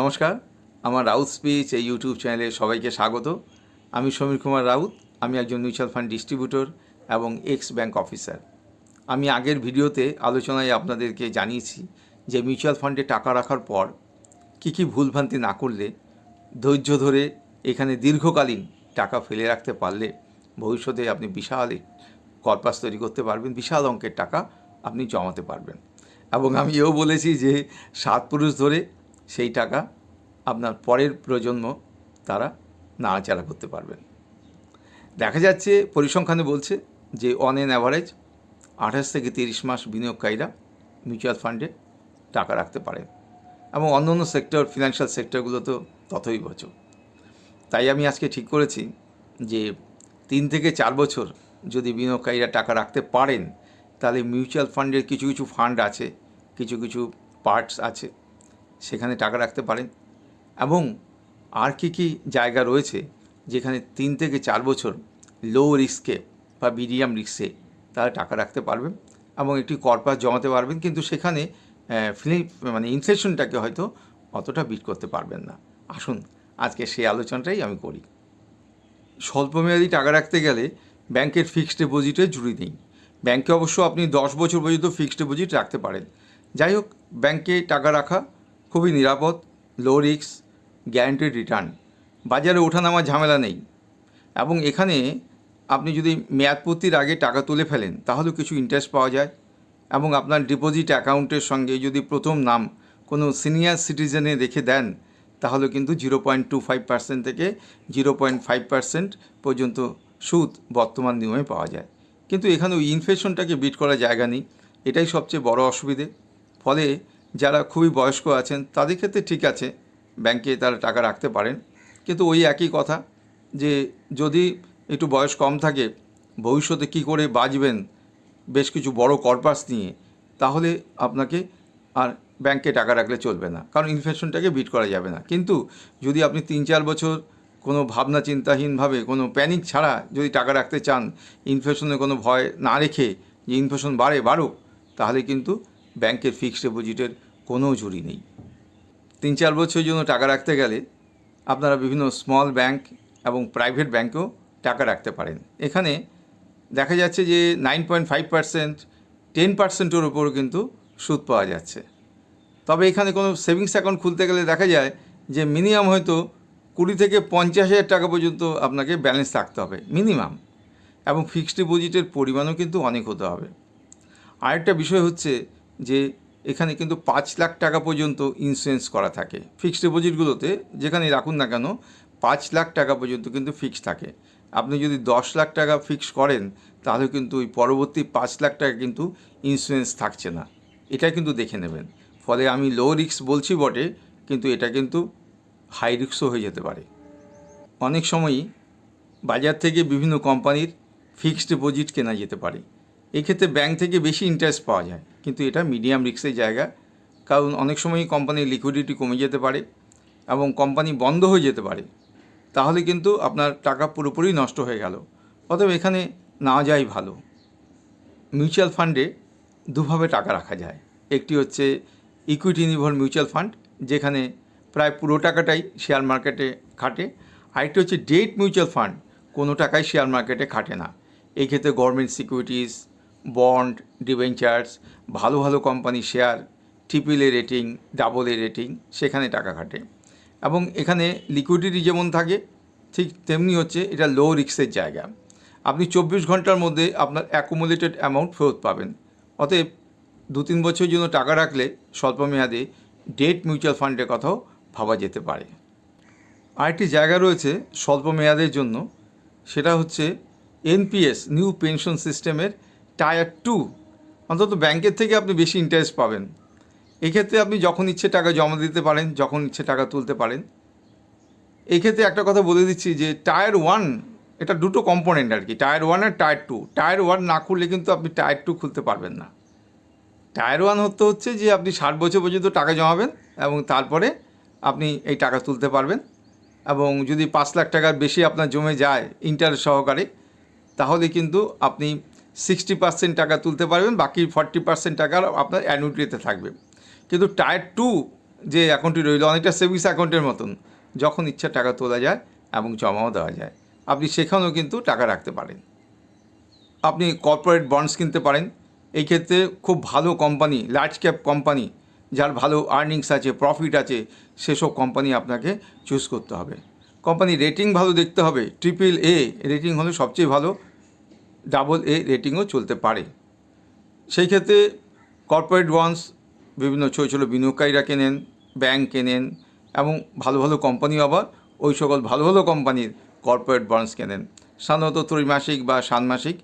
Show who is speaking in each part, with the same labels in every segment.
Speaker 1: নমস্কার, আমার রাউত স্পিচ এই ইউটিউব চ্যানেলে সবাইকে স্বাগত। আমি সমীর কুমার রাউত, আমি একজন মিউচুয়াল ফান্ড ডিস্ট্রিবিউটর এবং এক্স ব্যাংক অফিসার। আমি আগের ভিডিওতে আলোচনায় আপনাদেরকে জানিয়েছি যে মিউচুয়াল ফান্ডে টাকা রাখার পর কী কী ভুলভ্রান্তি না করলে, ধৈর্য ধরে এখানে দীর্ঘকালীন টাকা ফেলে রাখতে পারলে ভবিষ্যতে আপনি বিশাল কর্পাস তৈরি করতে পারবেন, বিশাল অঙ্কের টাকা আপনি জমাতে পারবেন। এবং আমি এও বলেছি যে সাত পুরুষ ধরে সেই টাকা আপনার পরের প্রজন্ম তারা নাড়াচাড়া করতে পারবেন। দেখা যাচ্ছে পরিসংখ্যানে বলছে যে অন এন অ্যাভারেজ আঠাশ থেকে তিরিশ মাস বিনিয়োগকারীরা মিউচুয়াল ফান্ডে টাকা রাখতে পারেন এবং অন্য অন্য সেক্টর ফিনান্সিয়াল সেক্টরগুলো তো ততই বছর। তাই আমি আজকে ঠিক করেছি যে তিন থেকে চার বছর যদি বিনিয়োগকারীরা টাকা রাখতে পারেন, তাহলে মিউচুয়াল ফান্ডের কিছু কিছু ফান্ড আছে, কিছু কিছু পার্টস আছে। সেখানে টাকা রাখতে পারেন। এবং আর কি কি জায়গা রয়েছে যেখানে তিন থেকে চার বছর লো রিস্কে বা মিডিয়াম রিস্কে তারা টাকা রাখতে পারবেন এবং একটি কর্পাস জমাতে পারবেন। কিন্তু সেখানে আহ, ফিলি- মানে ইনফ্লেশনটাকে হয়তো অতটা বিট করতে পারবেন না। আসুন আজকে সেই আলোচনাটাই আমি করি। স্বল্পমেয়াদী টাকা রাখতে গেলে ব্যাংকের ফিক্সড ডিপোজিটে জুড়ি নেই। ব্যাংকে অবশ্য আপনি দশ বছর পর্যন্ত ফিক্সড ডিপোজিট রাখতে পারেন। যাই হোক ব্যাংকে টাকা রাখা খুবই নিরাপদ লো রিস্ক গ্যারান্টিড রিটার্ন বাজারে ওঠানামার ঝামেলা নেই। এবং এখানে আপনি যদি মেয়াদপূর্তির আগে টাকা তুলে ফেলেন, তাহলেও কিছু ইন্টারেস্ট পাওয়া যায়। এবং আপনার ডিপোজিট অ্যাকাউন্টের সঙ্গে যদি প্রথম নাম কোনো সিনিয়র সিটিজেনে রেখে দেন তাহলে কিন্তু zero point two five percent থেকে জিরো পয়েন্ট ফাইভ পার্সেন্ট পর্যন্ত সুদ বর্তমান নিয়মে পাওয়া যায়। কিন্তু এখানে ওই ইনফ্লেশনটাকে বিট করার জায়গা নেই। এটাই সবচেয়ে বড় অসুবিধে। ফলে যারা খুবই বয়স্ক আছেন, তাদের ক্ষেত্রে ঠিক আছে, ব্যাংকে তারা টাকা রাখতে পারেন। কিন্তু ওই একই কথা যে, যদি একটু বয়স কম থাকে, ভবিষ্যতে কী করে বাঁচবেন বেশ কিছু বড় কর্পাস নিয়ে, তাহলে আপনাকে আর ব্যাংকে টাকা রাখলে চলবে না। কারণ ইনফ্লেশনটাকে বিট করা যাবে না। কিন্তু যদি আপনি তিন চার বছর কোনো ভাবনা চিন্তাহীনভাবে, কোনো প্যানিক ছাড়া যদি টাকা রাখতে চান ইনফ্লেশনের কোনো ভয় না রেখে, যে ইনফ্লেশন বাড়ে, বাড়ুক, তাহলে কিন্তু ব্যাংকের ফিক্সড ডিপোজিটের কোনো ঝুড়ি নেই। তিন চার বছরের জন্য টাকা রাখতে গেলে আপনারা বিভিন্ন স্মল ব্যাংক এবং প্রাইভেট ব্যাংকেও টাকা রাখতে পারেন। এখানে দেখা যাচ্ছে যে nine point five percent, ten পার্সেন্টের উপর কিন্তু সুদ পাওয়া যাচ্ছে। তবে এখানে কোনো সেভিংস অ্যাকাউন্ট খুলতে গেলে দেখা যায় যে মিনিমাম হয়তো কুড়ি থেকে পঞ্চাশ হাজার টাকা পর্যন্ত আপনাকে ব্যালেন্স রাখতে হবে, মিনিমাম। এবং ফিক্সড ডিপোজিটের পরিমাণও কিন্তু অনেক হতে হবে। আরেকটা বিষয় হচ্ছে যে এখানে কিন্তু পাঁচ লাখ টাকা পর্যন্ত ইন্স্যুরেন্স করা থাকে। ফিক্সড ডিপোজিটগুলোতে যেখানে রাখুন না কেন, পাঁচ লাখ টাকা পর্যন্ত কিন্তু ফিক্স থাকে। আপনি যদি দশ লাখ টাকা ফিক্স করেন, তাহলে কিন্তু ওই পরবর্তী পাঁচ লাখ টাকা কিন্তু ইন্স্যুরেন্স থাকছে না। এটা কিন্তু দেখে নেবেন। ফলে আমি লো রিস্ক বলছি বটে, কিন্তু এটা কিন্তু হাই রিস্কও হয়ে যেতে পারে। অনেক সময়ই বাজার থেকে বিভিন্ন কোম্পানির ফিক্সড ডিপোজিট কেনা যেতে পারে। এক্ষেত্রে ব্যাংক থেকে বেশি ইন্টারেস্ট পাওয়া যায়। কিন্তু এটা মিডিয়াম রিস্কের জায়গা। কারণ অনেক সময়ই কোম্পানির লিকুইডিটি কমে যেতে পারে এবং কোম্পানি বন্ধ হয়ে যেতে পারে। তাহলে কিন্তু আপনার টাকা পুরোপুরি নষ্ট হয়ে গেল। অতএব এখানে না যাই ভালো। মিউচুয়াল ফান্ডে দুভাবে টাকা রাখা যায়। একটি হচ্ছে ইকুইটি নির্ভর মিউচুয়াল ফান্ড যেখানে প্রায় পুরো টাকাটাই শেয়ার মার্কেটে খাটে। আরেকটি হচ্ছে ডেট মিউচুয়াল ফান্ড কোনো টাকাই শেয়ার মার্কেটে খাটে না। এই ক্ষেত্রে গভর্নমেন্ট সিকিউরিটিজ বন্ড, ডিভেঞ্চার্স, ভালো ভালো company share triple A rating double A rating সেখানে টাকা খাটে। এবং এখানে লিকুইডিটি যেমন থাকে, ঠিক তেমনি হচ্ছে এটা লো রিস্কের জায়গা। আপনি চব্বিশ ঘণ্টার মধ্যে আপনার অ্যাকুমুলেটেড অ্যামাউন্ট ফেরত পাবেন। অতএব দু তিন বছরের জন্য টাকা রাখলে স্বল্প মেয়াদে ডেট মিউচুয়াল ফান্ডের কথাও ভাবা যেতে পারে। আরেকটি জায়গা রয়েছে স্বল্প মেয়াদের জন্য, সেটা হচ্ছে এনপিএস নিউ পেনশন সিস্টেমের টায়ার টু, অন্তত ব্যাংকের থেকে আপনি বেশি ইন্টারেস্ট পাবেন। এক্ষেত্রে আপনি যখন ইচ্ছে টাকা জমা দিতে পারেন, যখন ইচ্ছে টাকা তুলতে পারেন। এক্ষেত্রে একটা কথা বলে দিচ্ছি যে, টায়ার ওয়ান, এটা দুটো কম্পোনেন্ট আর কি, টায়ার ওয়ান আর টায়ার টু। টায়ার ওয়ান না খুললে কিন্তু আপনি টায়ার টু খুলতে পারবেন না। টায়ার ওয়ান হতে হচ্ছে যে, আপনি ষাট বছর পর্যন্ত টাকা জমাবেন এবং তারপরে আপনি এই টাকা তুলতে পারবেন। এবং যদি পাঁচ লাখ টাকার বেশি আপনার জমে যায় ইন্টারেস্ট সহকারে, তাহলে কিন্তু আপনি সিক্সটি পার্সেন্ট টাকা তুলতে পারবেন, বাকি ফর্টি পার্সেন্ট টাকা আপনার অ্যানুইটিতে থাকবে। কিন্তু টায়ার টু যে অ্যাকাউন্টটি রইল, অনেকটা সেভিংস অ্যাকাউন্টের মতন, যখন ইচ্ছা টাকা তোলা যায় এবং জমাও দেওয়া যায়, আপনি সেখানেও কিন্তু টাকা রাখতে পারেন। আপনি কর্পোরেট বন্ডস কিনতে পারেন, এই ক্ষেত্রে খুব ভালো কোম্পানি লার্জ ক্যাপ কোম্পানি যার ভালো আর্নিংস আছে প্রফিট আছে, সেসব কোম্পানি আপনাকে চুজ করতে হবে। কোম্পানি রেটিং ভালো দেখতে হবে ট্রিপল এ রেটিং হলে সবচেয়ে ভালো ডাবল এ রেটিংও চলতে পারে। সেই ক্ষেত্রে কর্পোরেট বন্ডস বিভিন্ন ছোটো ছোটো বিনিয়োগকারীরা কেনেন ব্যাংক কেনেন এবং ভালো ভালো কোম্পানি আবার ওই সকল ভালো ভালো কোম্পানির কর্পোরেট বন্ডস কেনেন। সাধারণত ত্রৈমাসিক বা ষান্মাসিক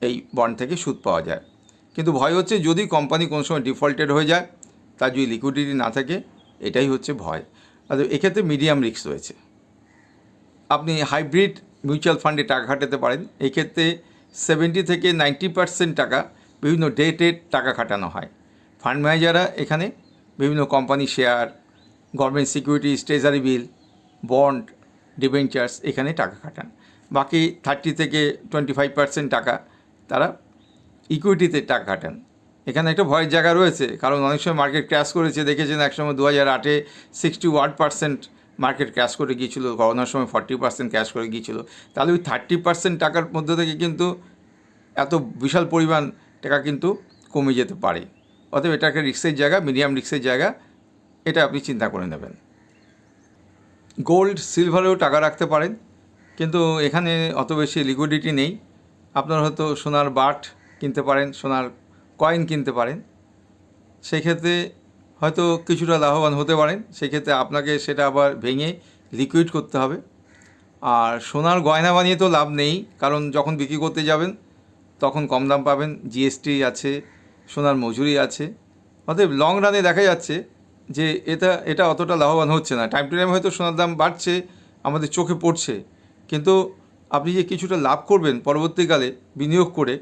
Speaker 1: এই বন্ড থেকে সুদ পাওয়া যায়। কিন্তু ভয় হচ্ছে যদি কোম্পানি কোনো সময় ডিফল্টেড হয়ে যায়, তার যদি লিকুইডিটি না থাকে, এটাই হচ্ছে ভয়। আর এক্ষেত্রে মিডিয়াম রিস্ক রয়েছে। আপনি হাইব্রিড মিউচুয়াল ফান্ডে টাকা খাটাতে পারেন। এই ক্ষেত্রে সেভেন্টি থেকে নাইনটি পার্সেন্ট টাকা বিভিন্ন ডেটের টাকা খাটানো হয়। ফান্ড ম্যানেজাররা এখানে বিভিন্ন company share, government securities, treasury bill, bond debentures এখানে টাকা খাটান। বাকি থার্টি থেকে টোয়েন্টি ফাইভ পার্সেন্ট টাকা তারা ইকুইটিতে টাকা খাটান। এখানে একটা ভয়ের জায়গা রয়েছে, কারণ অনেক সময় মার্কেট ক্র্যাশ করেছে, দেখেছেন একসময় দু হাজার আটে sixty one percent market cash করে গিয়েছিল করোনার সময় ফর্টি পার্সেন্ট ক্যাশ করে গিয়েছিল। তাহলে ওই থার্টি পার্সেন্ট টাকার মধ্যে থেকে কিন্তু এত বিশাল পরিমাণ টাকা কিন্তু কমে যেতে পারে। অতএব এটা একটা রিক্সের জায়গা মিডিয়াম রিক্সের জায়গা, এটা আপনি চিন্তা করে নেবেন। গোল্ড সিলভারেও টাকা রাখতে পারেন, কিন্তু এখানে অত বেশি লিকুইডিটি নেই। আপনার হয়তো সোনার বাট কিনতে পারেন, সোনার কয়েন কিনতে পারেন। সেই ক্ষেত্রে হয়তো কিছুটা লাভবান হতে পারেন। সেক্ষেত্রে আপনাকে সেটা আবার ভেঙে লিকুইড করতে হবে। আর সোনার গয়না বানিয়ে তো লাভ নেই, কারণ যখন বিক্রি করতে যাবেন, তখন কম দাম পাবেন। জিএসটি আছে, সোনার মজুরি আছে। অতএব লং রানে দেখা যাচ্ছে যে এটা এটা অতটা লাভবান হচ্ছে না। টাইম টু টাইম হয়তো সোনার দাম বাড়ছে, আমাদের চোখে পড়ছে। কিন্তু আপনি যে কিছুটা লাভ করবেন পরবর্তীকালে বিনিয়োগ করে,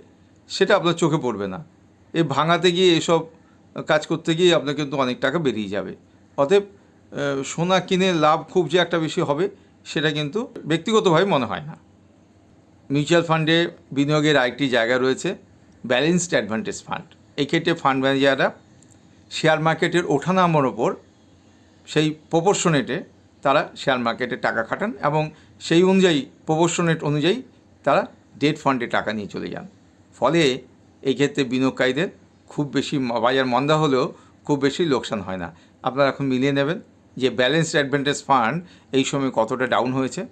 Speaker 1: সেটা আপনার চোখে পড়বে না। এ ভাঙাতে গিয়ে এসব কাজ করতে গিয়ে আপনার কিন্তু অনেক টাকা বেরিয়ে যাবে। অতএব সোনা কিনে লাভ খুব যে একটা বেশি হবে, সেটা কিন্তু ব্যক্তিগতভাবে মনে হয় না। মিউচুয়াল ফান্ডে বিনিয়োগের আরেকটি জায়গা রয়েছে, ব্যালেন্সড অ্যাডভান্টেজ ফান্ড। এই ক্ষেত্রে ফান্ড ম্যানেজাররা শেয়ার মার্কেটের ওঠানামার ওপর সেই প্রপোর্শনেটে তারা শেয়ার মার্কেটে টাকা খাটান এবং সেই অনুযায়ী, প্রপোর্শনেট অনুযায়ী তারা ডেট ফান্ডে টাকা নিয়ে চলে যান। ফলে এই ক্ষেত্রে বিনিয়োগকারীদের খুব বেশি বাজার মন্দা হলেও খুব বেশি লোকসান হয় না। আপনারা এখন মিলিয়ে নেবেন যে ব্যালেন্সড অ্যাডভান্টেজ ফান্ড এই সময় কতটা ডাউন হয়েছে।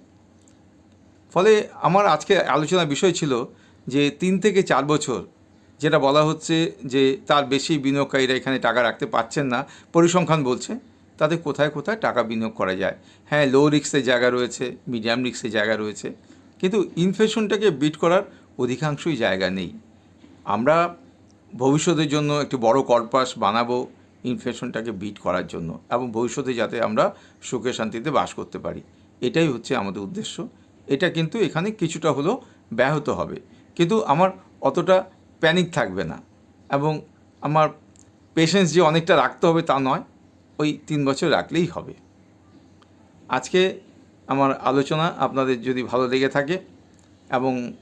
Speaker 1: ফলে আমার আজকে আলোচনার বিষয় ছিল যে তিন থেকে চার বছর যেটা বলা হচ্ছে যে তার বেশি বিনিয়োগকারীরা এখানে টাকা রাখতে পারছেন না, পরিসংখ্যান বলছে তাদের কোথায় কোথায় টাকা বিনিয়োগ করা যায়। হ্যাঁ লো রিক্সের জায়গা রয়েছে মিডিয়াম রিক্সের জায়গা রয়েছে, কিন্তু ইনফ্লেশনটাকে বিট করার অধিকাংশই জায়গা নেই। আমরা ভবিষ্যতের জন্য একটি বড় কর্পাস বানাবো ইনফ্লেশনটাকে বিট করার জন্য এবং ভবিষ্যতে যাতে আমরা সুখে শান্তিতে বাস করতে পারি। এটাই হচ্ছে আমাদের উদ্দেশ্য। এটা কিন্তু এখানে কিছুটা হলেও ব্যাহত হবে। কিন্তু আমার অতটা প্যানিক থাকবে না এবং আমার পেশেন্স যে অনেকটা রাখতে হবে তা নয়, ওই তিন বছর রাখলেই হবে। আজকে আমার আলোচনা আপনাদের যদি ভালো লেগে থাকে এবং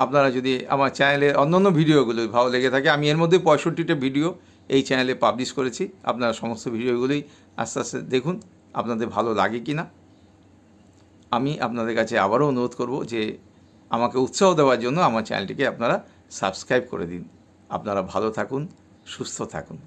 Speaker 1: আপনারা যদি আমার চ্যানেলের অন্যান্য ভিডিওগুলো ভালো লেগে থাকে, আমি এর মধ্যে পঁয়ষট্টিটা ভিডিও এই চ্যানেলে পাবলিশ করেছি। আপনারা সমস্ত ভিডিওগুলোই আস্তে আস্তে দেখুন, আপনাদের ভালো লাগে কি না আমি আপনাদের কাছে আবারও অনুরোধ করব যে আমাকে উৎসাহ দেওয়ার জন্য আমার চ্যানেলটিকে আপনারা সাবস্ক্রাইব করে দিন। আপনারা ভালো থাকুন, সুস্থ থাকুন।